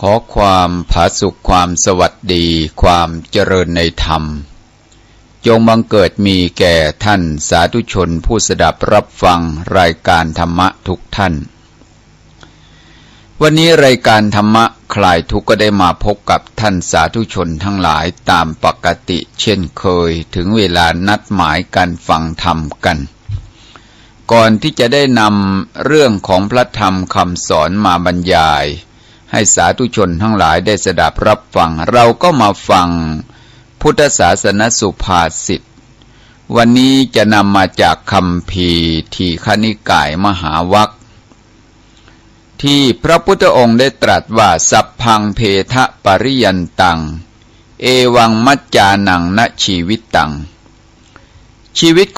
ขอความผาสุขความสวัสดี ความเจริญในธรรม จงบังเกิดมีแก่ท่านสาธุชนผู้สดับรับฟังรายการธรรมะทุกท่าน วันนี้รายการธรรมะคลายทุกข์ก็ได้มาพบกับท่านสาธุชนทั้งหลายตามปกติเช่นเคยถึงเวลานัดหมายการฟังธรรมกันก่อนที่จะได้นำเรื่องของพระธรรมคำสอนมาบรรยาย ให้สาธุชนทั้งหลายได้สดับรับฟัง เราก็มาฟังพุทธศาสนสุภาษิตวันนี้จะนำมาจากคำพีทีคณิกายมหาวัคที่พระพุทธองค์ได้ตรัสว่าสัพพังเพทะปริยันตัง เอวังมัจจานังณชีวิตตัง ชีวิต